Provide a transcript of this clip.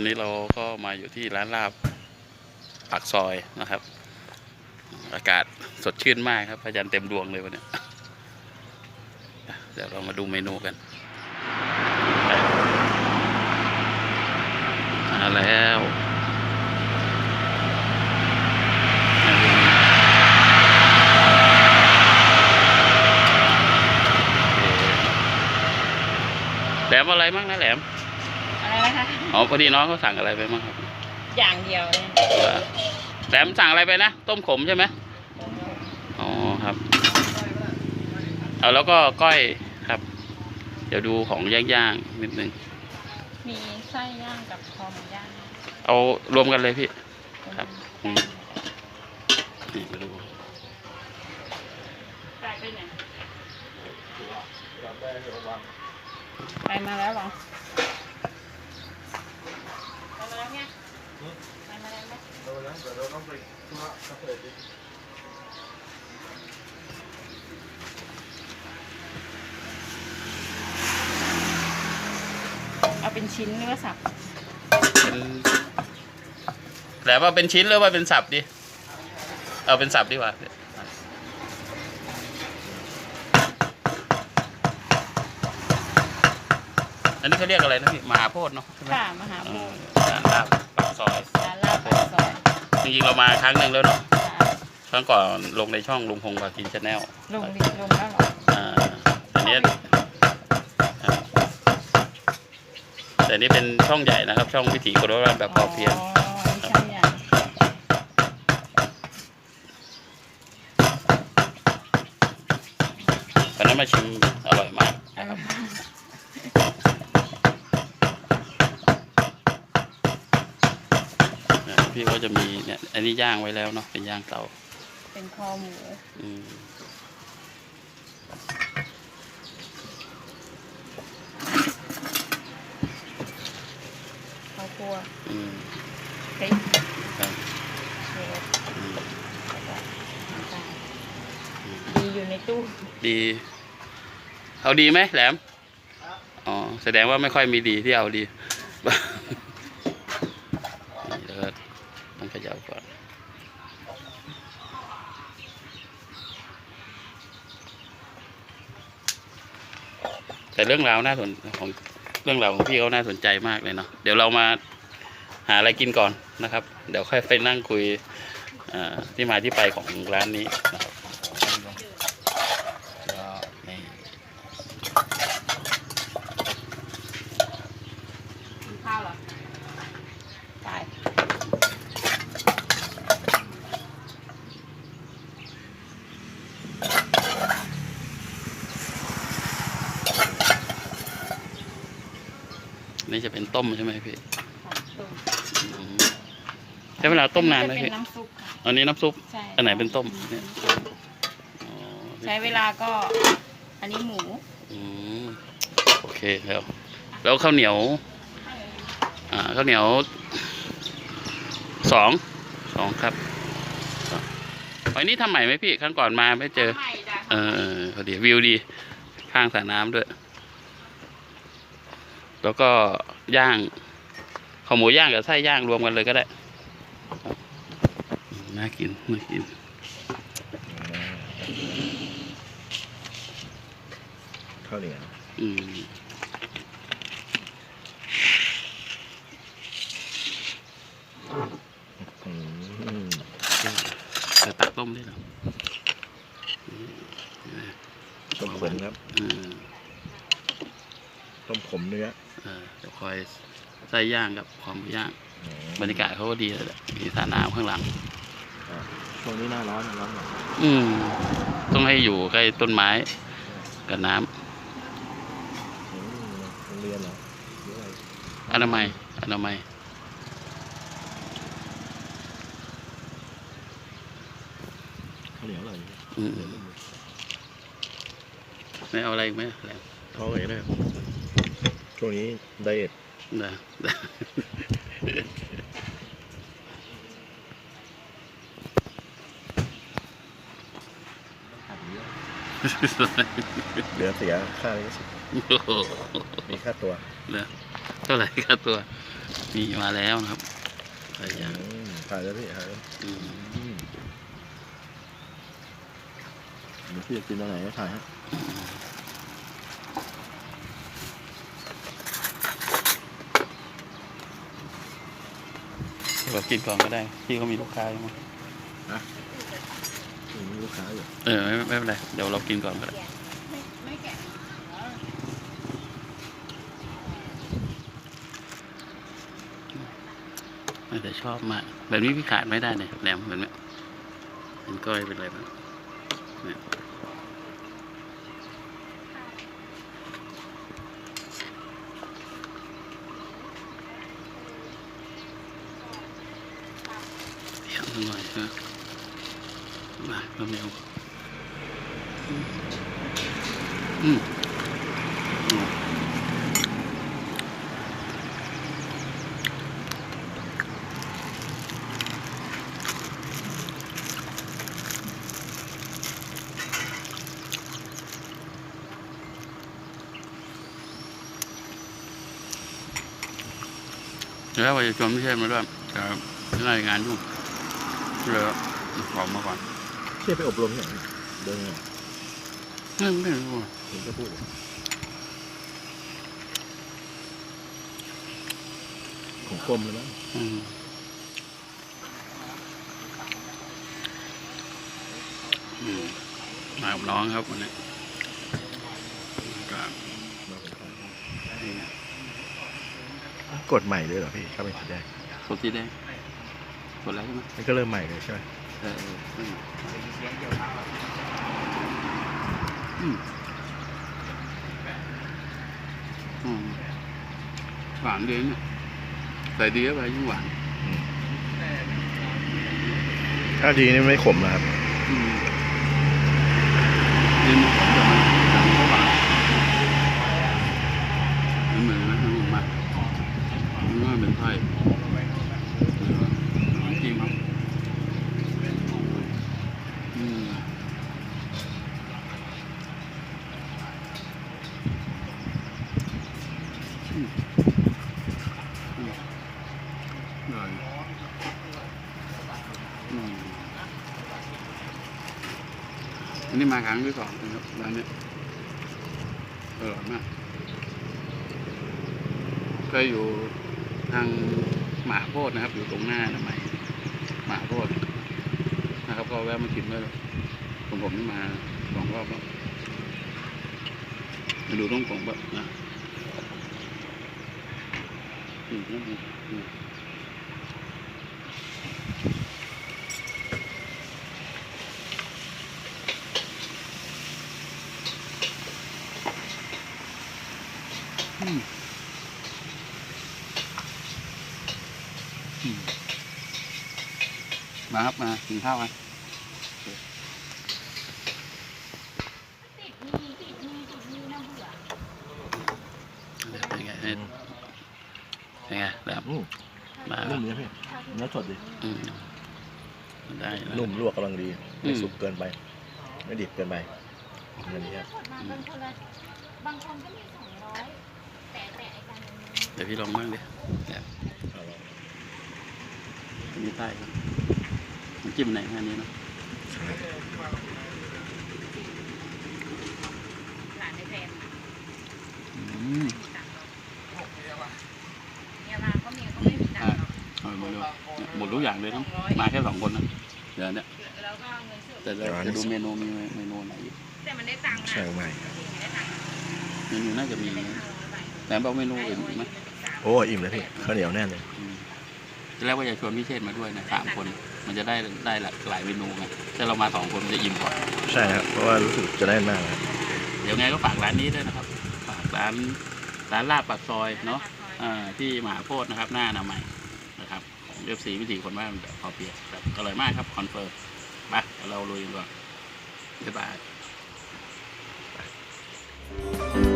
อนนี้เราก็มาอยู่ที่ร้านลาบปากซอยนะครับ อากาศสดชื่นมากครับพระจันทร์เต็มดวงเลยวันนี้เดี๋ยวเรามาดูเมนูกันมาแล้วแหลมอะไรบ้างนะแหลม อะไรนะคะอ๋อพอดีน้องเขาสั่งอะไรไปบ้างครับอย่างเดียวเลยแหลมสั่งอะไรไปนะ ต้มขมใช่ไหมอ๋อครับ เอาแล้วก็ก้อยครับ เดี๋ยวดูของย่างๆนิดนึง มีไส้ย่างกับคอหมูย่างเอารวมกันเลยพี่ ครับ อืมนี่มาดูไปไปไหนไปมาแล้วเหรอไปมาแล้วไงไปมาแล้ว ไหมเอาเป็นชิ้นหรือว่าสับเป็นแหลมว่าเป็นชิ้นหรือว่าเป็นสับดิเอาเป็นสับดีกว่าอันนี้เขาเรียกอะไรนะพี่มหาโพธิ์เนาะใช่ไหมค่ะมหาอืโพมธิ์ร้านลาบปากซอยร้านลาบปากซอยจ ริงๆเรามาครั้งหนึ่งแล้วเนาะค่ะครั้งก่อนลงในช่องลุงพงศ์วากินชาแนลลงดิลงแล้วเหรออ่าอันนี้อ่าแต่นี่เป็นช่องใหญ่นะครับ ช่องวิถีกรรันแบบพอเพียง อ๋อใช่ยังตอนนั้นมาชิมอร่อยมาก เออ นะ พี่ก็จะมีเนี่ย อันนี้ย่างไว้แล้วเนาะเป็นย่างเตาเป็นคอหมูอืมข้าวคั่วอืมพริกครับเชฟอืมแล้วก็น้ำตาลดีอยู่ในตู้ดี เอาดีไหมแหลมอ๋อแสดงว่าไม่ค่อยมีดีที่เอาดี นี่แล้วก็ต้องเขย่าก่อน แต่เรื่องราวน่าสนของเรื่องราวของพี่เขาน่าสนใจมากเลยเนาะเดี๋ยวเรามาหาอะไรกินก่อนนะครับ เดี๋ยวค่อยไปนั่งคุยที่มาที่ไปของร้านนี้นะครับก็นี่ ข้าวเหรอตาย นี่จะเป็นต้มใช่ไหมพี่ของตู้อืมใช้เวลาต้มนานไหมจะเป็พี่นน้ำซุปค่ะอันนี้น้ำซุปใช่อันไหนเป็นต้มเนี่ยอ๋อใช้เวลาก็อันนี้หมูอืมโอเคแล้วแล้วข้าวเหนียว อ่าข้าวเหนียวสองสองครับสองอันนี้ทำใหม่ไหมพี่ครั้งก่อนมาไม่เจอใหม่จ้ะเออเออพอดีวิวดี ข้างสระน้ำด้วย แล้วก็ย่างข้าวหมูย่างกับไส้ย่างรวมกันเลยก็ได้ครับอืมน่ากินน่ากินข้าวเหนียวอืม อืม จะตักต้มได้เหรอ ต้มขมครับ อืม ต้มขมเนื้อเออเดี๋ยวคอยไส้ย่างกับความหมูย่างอ๋อบรรยากาศเขาก็ดีเลยแหละมีสระน้ำข้างหลังช่วงนี้หน้าร้อนร้อนหน่อยอืม ต้องให้อยู่ใกล้ต้นไม้กับน้ำอืมโรงเรียนเหรอหรืออะไรอนามัยอนามัย ข้าวเหนียวอะไรอืม ไม่เอาอะไรอีกไหมแหลม เขาอะไรนะ ช่วงนี้ไดเอทนะนะเหลือเสียค่าลิขสิทธิ์โอ้โหมีค่าตัวนะเท่าไหร่ค่าตัวนี่มาแล้วนะครับไก่ย่างอืมถ่ายแล้วพี่ถ่ายแล้วอืมอืมเดี๋ยวพี่จะกินตอนไหนก็ถ่ายฮะ เรากินก่อนก็ได้พี่เขามีลูกค้าอยู่มั้งมีลูกค้าอยู่เออไม่ไม่เป็นไรเดี๋ยวเรากินก่อนก็ได้ไม่ไม่แกะอ๋อแต่ชอบมากแบบนี้พี่ขาดไม่ได้เนี่ยแหลมแบบนี้เป็นก้อยเป็นอะไรแบบเนี่ย เดี๋ยวหน่อยนะมาเริ่มเร็วอืมอืมอืมแล้วว่าจะชวนพี่เชษมาด้วยแต่รายงานยุ่ง เลยขอมาก่อนเชี่ยไปอบรมที่ไหนเดินไงไม่ไม่รู้อะเห็นก็พูดเลยของกรมเลยมั้งอืมอืมมากับน้องครับวันนี้ก็มาของใครนี่ไงกดใหม่ด้วยเหรอพี่เข้าไปสีแดงกดสีแดง กดแล้วใช่ไหมมันก็เริ่มใหม่เลยใช่ไหมเออเอออืมอืมอืมหวานดีเนี่ยใส่ดีเข้าไปยิ่งหวานถ้าดีนี่ไม่ขมนะครับ อืมนี่มันผมจะมันสั่งเขาบาทมันเหมือนนะมันมากมันว่าเป็นไพ่เออจริงครับอืมอืมอืมอร่อยอืม อันนี้มาครั้งที่สองนะครับร้านนี้อร่อยมากเคยอยู่ทางหมาโพดนะครับ อยู่ตรงหน้านะใหม่หมาโพดนะครับ ก็แวะมากินด้วยผมผมนี่มาสองรอบแล้วมาดูต้องของแบบนะอืมอืมอืม มมาครับมากินข้าวกันติดมีติดมีติดมีน่าเบื่อเป็นไงเนี่ยเป็นไงแบบอืมมานุ่มดีนะพี่เนื้อสดดีอืมได้นะนุ่มลวกกำลังดีไม่อืมสุกเกินไป ไม่ดิบเกินไปอย่างนี้ครับกดมาบางคนละบางคนก็มีสองร้อยแต่แต่ไอ้การมันเดี๋ยวพี่ลองบ้างดิแบบเอาลองมีใต้ครับมันจิ้มไหนอันนี้เนาะหลานในแฟนอืมตังค์เนี่ยมาก็เมียก็ไม่มีตังค์หรอกเอาหมดเลยเนี่ยหมดทุกอย่างเลยทั้งมาแค่สองคนนะเดี๋ยวเนี่ยแล้วก็เอาเงินสดแต่เราจะดูเมนูมีเมนูไหนอีกแต่มันได้ตังค์นะใช่ไหมไม่ได้ตังค์เมนูน่าจะมีเป็นนะห้าร้อยใบแต่บอกเมนูอื่นอีกไหมโอ้อิ่มเลยพี่ข้าวเหนียวแน่นเลย อืมที แรกว่าจะชวนพี่เชษฐ์มาด้วยนะสามคน มันจะได้ได้หลากหลายเมนูไงถ้าเรามาสองคนมันจะอิ่มกว่าใช่ครับเพราะว่ารู้สึกจะแน่นมากเลยเดี๋ยวไงก็ฝากร้านนี้ด้วยนะครับ ฝากร้านร้านลาบปากซอยเนาะอ่าที่มหาโพธิ์นะครับ หน้าอนามัยนะครับของเอฟซีวิถีคนบ้านแบบพอเพียงแบบอร่อยมากครับคอนเฟิร์มมาเดี๋ยวเราลุยกันก่อนบ๊ายบาย